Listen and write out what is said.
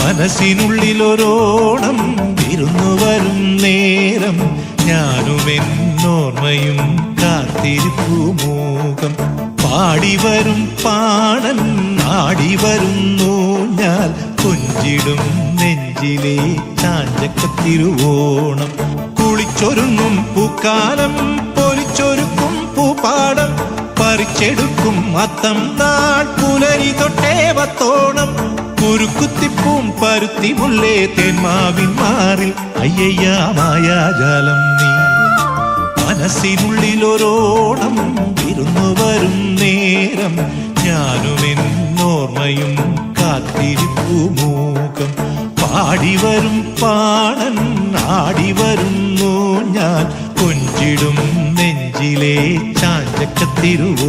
മനസ്സിനുള്ളിലൊരോണം വിരുന്നു വരും നേരം ഞാനും എന്നോർമ്മയും കാത്തിരിപ്പു മൂകം. പാടി വരും പാടൻ ആടി വരുന്നു ഞാൻ കൊഞ്ചിടും നെഞ്ചിലെ ചാഞ്ചക്കത്തിരുവോണം. കുളിച്ചൊരുങ്ങും പൂക്കാലം പൊലിച്ചൊരുക്കും പൂപ്പാടം പറിച്ചെടുക്കും അത്തം നാൾ പുലരി തൊട്ടേ വത്തോണം കുരുക്കുത്തിപ്പൂം പരുത്തി മുല്ലേ തേന്മാവിൻ മാറിൽ. അയ്യയ്യ മായാജാലം നീ. മനസ്സിനുള്ളിലൊരോണം ഇരുന്നു വരും നേരം. ഞാനും എന്നോർമ്മയും കാത്തിരിപ്പു മൂകം. പാടി വരും പാണൻ ആടി വരുന്നു ഞാൻ. കൊഞ്ചിടും നെഞ്ചിലെ ചാഞ്ചക്കത്തിരുവോണം